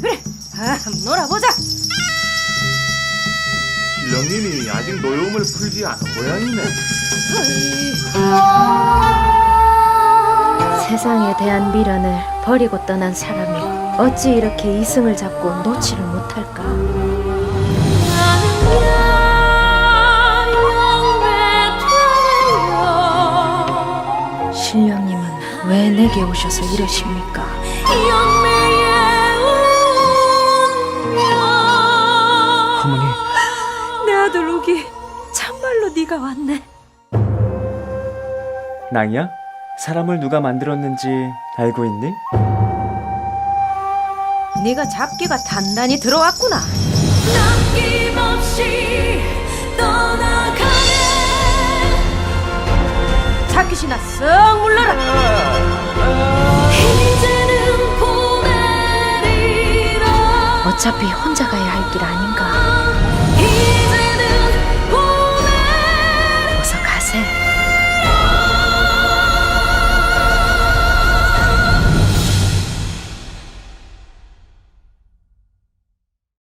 그래, 아, 한번 놀아보자. 신령님이 아직 노여움을 풀지 않은 모양이네. 세상에 대한 미련을 버리고 떠난 사람이 어찌 이렇게 이승을 잡고 놓지를 못할까? 신령님은 왜 내게 오셔서 이러십니까? 아들 우기 참말로 네가 왔네. 낭이야? 사람을 누가 만들었는지 알고 있니? 네가 잡기가 단단히 들어왔구나. 자켓이나 쓱 물러라. 어차피 혼자 가야 할 길 아닌가?